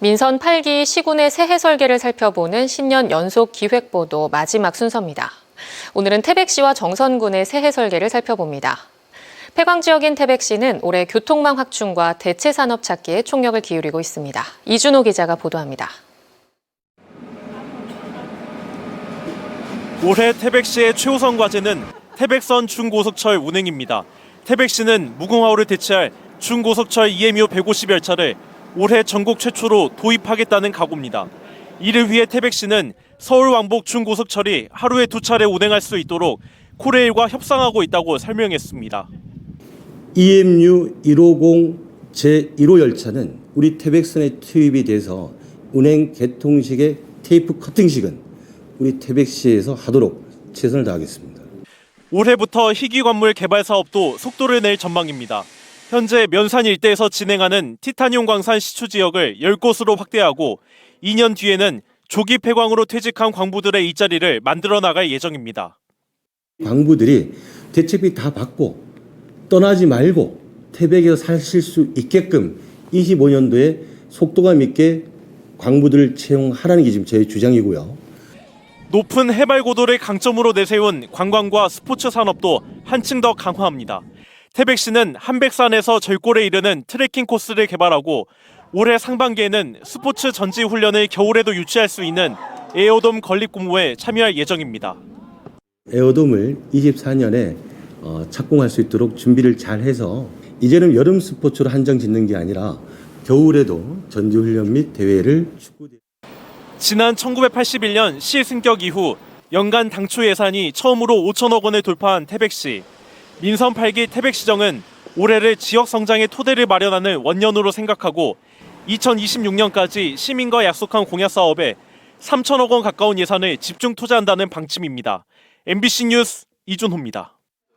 민선 8기 시군의 새해 설계를 살펴보는 신년 연속 기획보도 마지막 순서입니다. 오늘은 태백시와 정선군의 새해 설계를 살펴봅니다. 폐광 지역인 태백시는 올해 교통망 확충과 대체 산업 찾기에 총력을 기울이고 있습니다. 이준호 기자가 보도합니다. 올해 태백시의 최우선 과제는 태백선 중고속철 운행입니다. 태백시는 무궁화호를 대체할 중고속철 EMU 150 열차를 올해 전국 최초로 도입하겠다는 각오입니다. 이를 위해 태백시는 서울 왕복 중고속철이 하루에 두 차례 운행할 수 있도록 코레일과 협상하고 있다고 설명했습니다. EMU 150 제1호 열차는 우리 태백선에 투입이 돼서 운행 개통식의 테이프 커팅식은 우리 태백시에서 하도록 최선을 다하겠습니다. 올해부터 희귀 관물 개발 사업도 속도를 낼 전망입니다. 현재 면산 일대에서 진행하는 티타늄 광산 시추 지역을 10곳으로 확대하고 2년 뒤에는 조기 폐광으로 퇴직한 광부들의 일자리를 만들어 나갈 예정입니다. 광부들이 대책비 다 받고 떠나지 말고 태백에서 사실 수 있게끔 25년도에 속도감 있게 광부들을 채용하라는 게 지금 제 주장이고요. 높은 해발 고도를 강점으로 내세운 관광과 스포츠 산업도 한층 더 강화합니다. 태백시는 한백산에서 절골에 이르는 트레킹 코스를 개발하고 올해 상반기에는 스포츠 전지 훈련을 겨울에도 유치할 수 있는 에어돔 건립 공모에 참여할 예정입니다. 에어돔을 24년에 어, 착공할 수 있도록 준비를 잘 해서 이제는 여름 스포츠로 한정 짓는 게 아니라 겨울에도 전지 훈련 및 대회를 축구 지난 1981년 시 승격 이후 연간 당초 예산이 처음으로 5천억 원을 돌파한 태백시. 민선 8기 태백시정은 올해를 지역 성장의 토대를 마련하는 원년으로 생각하고 2026년까지 시민과 약속한 공약 사업에 3천억 원 가까운 예산을 집중 투자한다는 방침입니다. MBC 뉴스 이준호입니다.